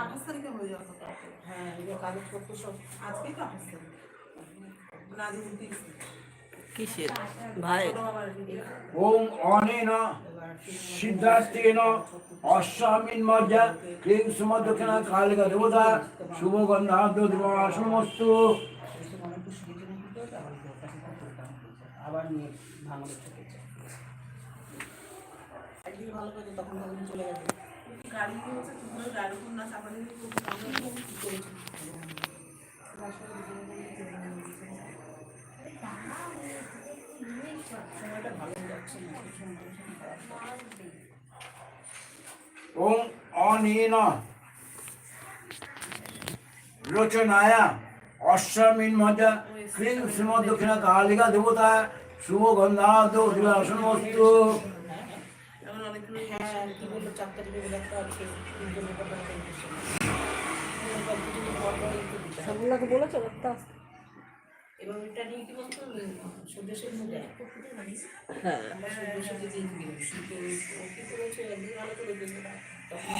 আঠাশ তারিখে হয়ে যাওয়ার কথা। হ্যাঁ কাগজপত্র সব। আজকেই তো আঠাশ তারিখ মানে আজ উনত্রিশ কিসের? ভাই। ওম অনেন সিদ্ধার্থেন অস্বামীন মজ্জা ক্লিং সুমদক্ষিণ কালিকা দেবতা শুভগন্ধাব্দ সমস্ত। আবার নিয়ে ভাঙলে একদিন ভালো করে তখন তখন চলে গেছে। গাড়ি হচ্ছে কি করে গাড়ি কোন না চাপা দিয়ে খুব সামনে খুব কি করেছে সময়টা ভালো যাচ্ছে না এই সময়টা ভীষণ খারাপ যাচ্ছে। ওম অনেন রচনায়া অস্বামীন মজ্জা ক্লিং সুমদক্ষিণ কালিকা দেবতা শুভগন্ধাব্দ সমস্ত এমন অনেকগুলো হ্যাঁ কি বলল চার তারিখে বলে একটা আছে সবগুলোকে বলেছ একটা এবার এটা নিয়ে কি বলতো সন্দেশের মধ্যে এক ফুটে মানে। হ্যাঁ। আমরা কি করেছে একদিন ভালো করে তখন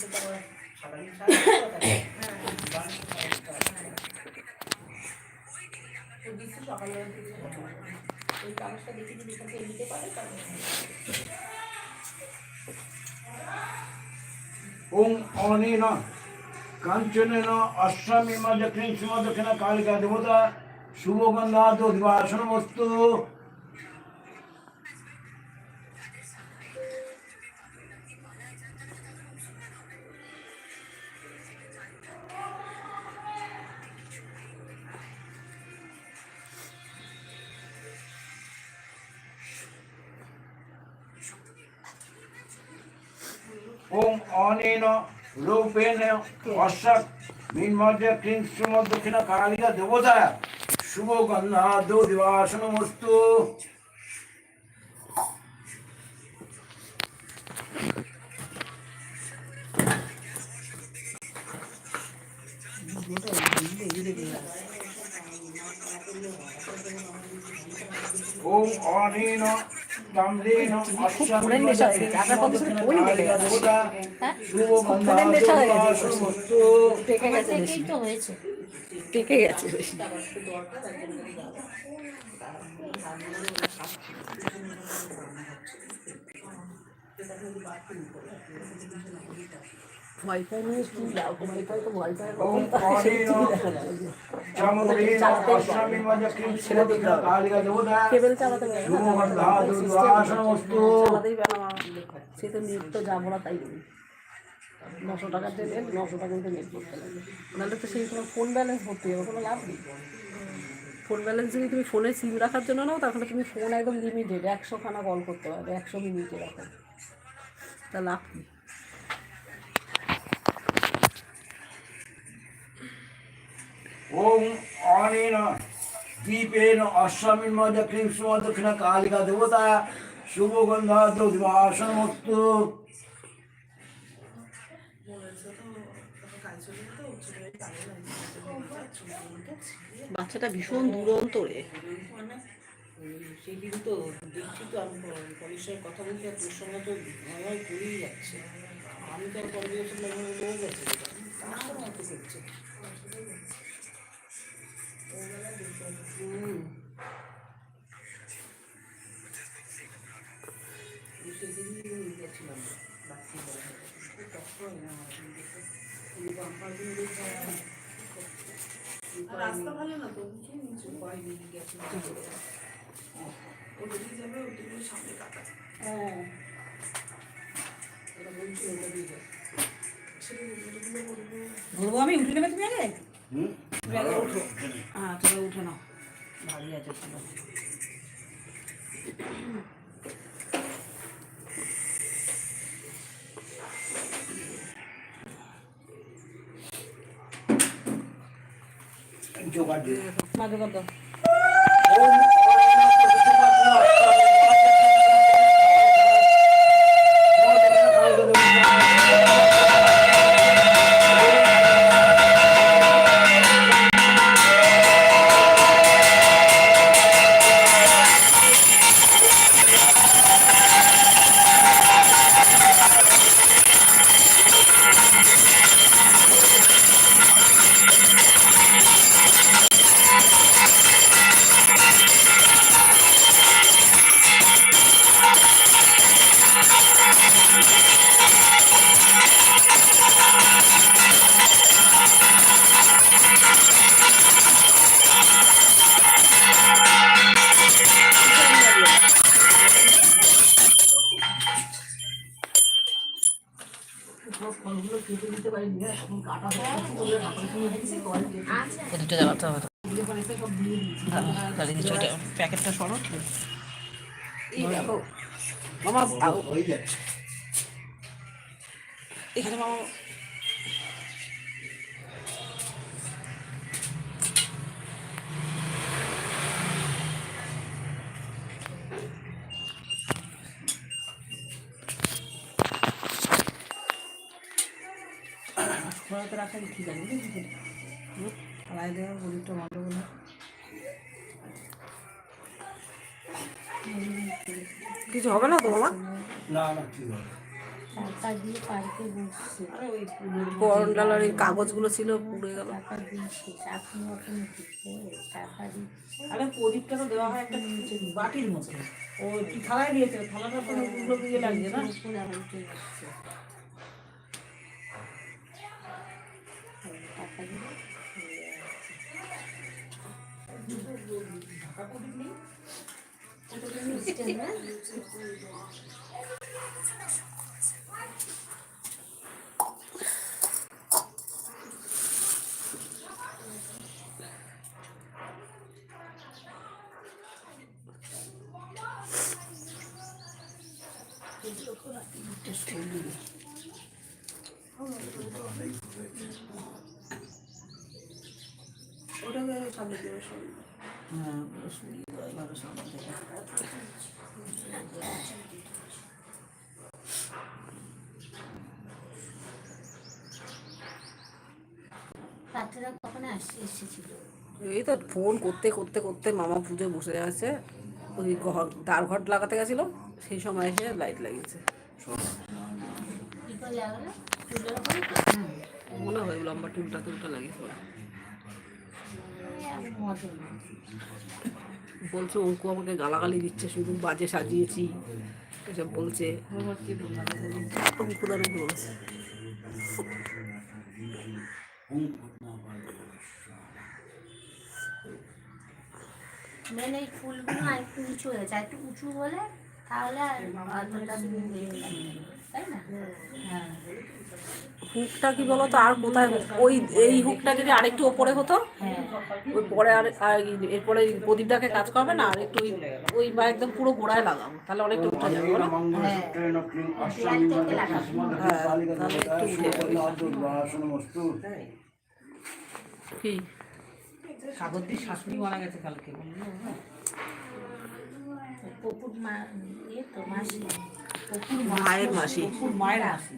তো তারা সারাদিন তো দিচ্ছি সকালবেলা থেকে ওই কাগজটা দেখে যদি এখান থেকে নিতে পারে তাহলে ওম অনেন কাঞ্চনেন অস্বামী মজ্জা ক্লিং সুমদক্ষিণ কালিকা দেবতা শুভগন্ধাব্দ সমস্ত ওম অনেন রূপেণ অশ্বক মিন্মজ্জা ক্লিং শ্রীমদ্দক্ষিণা কালিকা দেবতা শুভগন্ধাব্দ সমস্ত হয়ে গেছে। সমস্ত পেকে গেছে দরকার ওয়াইফাই নিয়ে কি? লাভ ওয়াইফাই তো ওয়াইফাই কেবল চালাতে সে তো নেট তো যাব না তাই নশো টাকার যে নেট নশো টাকা কিন্তু নেট করতে লাগে। নাহলে তো সেই তোমার ফোন ব্যালেন্স ভর্তি হবে কোনো লাভ নেই। ফোন ব্যালেন্স যদি তুমি ফোনে সিম রাখার জন্য নাও তাহলে তুমি ফোন একদম লিমিটেড একশো খানা কল করতে পারবে একশো মিনিটে রাখো তা লাভ নেই ওম অনেন দীপেন অস্বামীর মধ্যে ক্লিং সুমদক্ষিণ কালিকা দেবতা শুভগন্ধাব্দ সমস্ত বলেছে তো তখন কাজ চলে যেত ছোটো কাজে লাগিয়ে বাচ্চাটা ভীষণ দুরন্ত রে। সেদিন তো দেখছি তো আমি পলিশের কথা বলতে আর তোর সঙ্গে তো ভয় করেই যাচ্ছে আমি তো আর গেছিলাম লোক গেছে। রাস্তা ভালো না তো? নিচু নিয়ে গেছে ও যদি যাবে ওটিগুলো সামনে কাটা হ্যাঁ। ওটা দিয়ে ধরবো আমি উঠে নেবে তুমি আগে? আগে উঠো হ্যাঁ তুমি উঠে নাও ভারী আছে জোগাড় দিয়ে। কত ওম দুটো জ্বালাতে হবে। দিয়েছি গাড়ি কিছু প্যাকেটটা সরো। এই দেখো মামা হয়ে এখানে মামা ঘোরাতে রাখা ঠিক আছে বুঝেছি খালাই দেওয়া গরিবটা গন্ডগোল হয়। কিছু হবে না তো মামা? না না গরমডালার এই কাগজগুলো ছিল পুড়ে গেল। আরে প্রদীপটা তো দেওয়া হয় একটা বাটির মতো। ও কি থালায় দিয়েছে? থালাটা উগুলো দিয়ে লাগছে না? উপরে আনতে যাচ্ছে টাকা দিয়ে ওটাকে সামনে দেবে সঙ্গে হ্যাঁ সরিয়ে দাও এভাবে সামনে থেকে রাত্রেরা কখন আসছে এই তো ফোন করতে করতে করতে মামা পুজো বসে আছে। ওই ঘর তার ঘর লাগাতে গেছিল সেই সময় এসে লাইট লাগিয়েছে? মনে হয় লম্বা টুলটা টুলটা লাগিয়েছে। বলছে অঙ্কু আমাকে গালাগালি দিচ্ছে শুধু বাজে সাজিয়েছি। এসব বলছে। অঙ্কুদার বলছে। মেন এই ফুলগুলো আর একটু উঁচু একটু উঁচু হলে তাহলে আর অতটা তাই না? হ্যাঁ। হুকটা কি বলতো আর কোথায় ওই এই হুকটা যদি আরেকটু ওপরে হতো হ্যাঁ। ওই পরে আর আর এরপরে প্রদীপটাকে কাজ করবে না আর একটু ওই ওই বা একদম পুরো গোড়ায় লাগাবো তাহলে অনেকটা উঠে যাবে হ্যাঁ, তাহলে একটু উঠে যাবে। কি? কাগজ শাশুড়ি মারা গেছে কালকে বলল পপুর মা ইয়ে তো মাসি। পপুর মায়ের মাসি। মায়ের মাসি।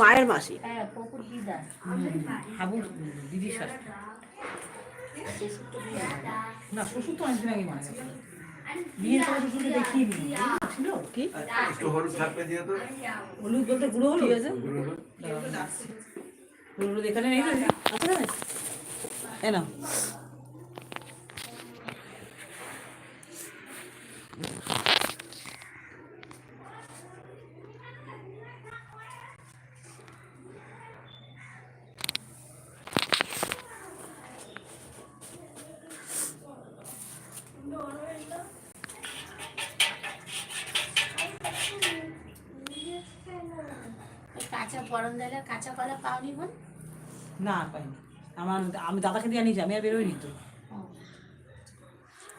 মায়ের মাসি। হ্যাঁ পপুর দিদা। হাবুর দিদির শাশুড়ি। না শ্বশুর তো অনেকদিন আগে মারা গেছে। বিয়ের পরে শ্বশুরকে দেখিয়ে দিল ছিল। কি? হলুদ থাকবে দিয়ে তো। হলুদ বলতে গুঁড়ো হলুদ? ঠিক আছে। হলুদ। এখানে নেই তো? এ না কাঁচা গরম দিলে কাঁচা কলা পাওনি বোন? না পাইনি। আমার আমি দাদাকে দিয়ে আনিয়েছি আমি আর বেরোইনি তো।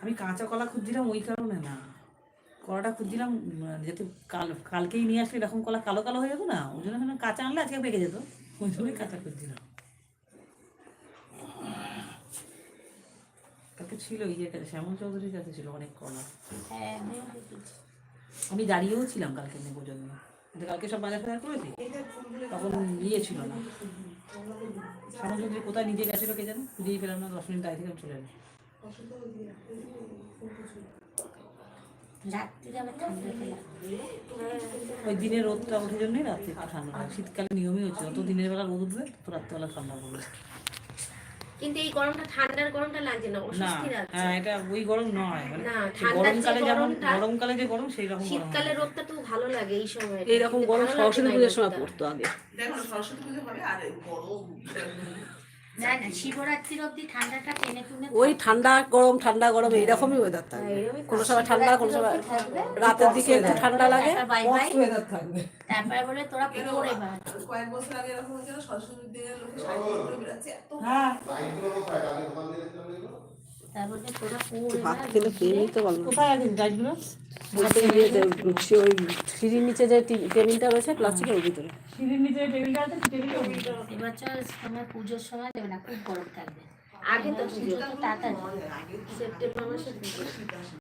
আমি কাঁচা কলা খুঁজছিলাম ওই কারণে না। কলাটা খুঁজছিলাম যাতে কাল কালকেই নিয়ে আসলে এরকম কলা কালো কালো হয়ে যাব না ওই জন্য কাঁচা আনলে আজকে পেকে যেত। ওই জন্যই কাঁচা খুঁজছিলাম। কালকে ছিল ইয়ের কাছে শ্যামল চৌধুরীর কাছে ছিল অনেক কলা। হ্যাঁ আমি দাঁড়িয়েও ছিলাম কালকে নেব জন্য কিন্তু কালকে সব বাজার ফাজার করেছি তখন ইয়ে ছিল না। শ্যামল চৌধুরী কোথায় নিজে গেছিল কে জানো? খুঁজেই পেলাম না দশ মিনিট আগে থেকে চলে এলাম। ওই দিনের রোদটা ওঠে জন্যই রাত্রে ঠান্ডা শীতকালে নিয়মই হচ্ছে যত দিনের বেলা রোদ উঠবে তত রাত্রেবেলা ঠান্ডা পড়বে। কিন্তু এই গরমটা ঠান্ডার গরমটা লাগছে না অস্বস্তি লাগছে। হ্যাঁ এটা ওই গরম নয় মানে না, গরমকালে যেমন গরমকালে যে গরম সেই রকম শীতকালে রোদটা তো ভালো লাগে এই সময়। এইরকম গরম সরস্বতী পূজার সময় পড়তো আগে। দেখো সরস্বতী পূজা হবে আর গরম ওই ঠান্ডা গরম ঠান্ডা গরম এইরকমই ওয়েদার থাকবে। কোনো সময় ঠান্ডা কোনো সময় রাতের দিকে একটু ঠান্ডা লাগে। তারপরে বলে তোরা কয়েক বছর আগে এরকম হয়েছিল সরস্বতীর দিনে লোকে শাড়ি পরে বেরোচ্ছে এত হ্যাঁ। তারপরে তোরা পুকুরে ভাত খেলে খেয়ে নিতে পারব কোথায় আছে গাছগুলো? ওই সিঁড়ির নিচে যে টেবিলটা রয়েছে প্লাস্টিকের ভিতরে। সিঁড়ির নিচে টেবিলটা আছে টেবিলটা এবছর তোমার পুজোর সময় দেবে না খুব গরম থাকবে। আগে তো পুজো তাড়াতাড়ি। সেপ্টেম্বর মাসে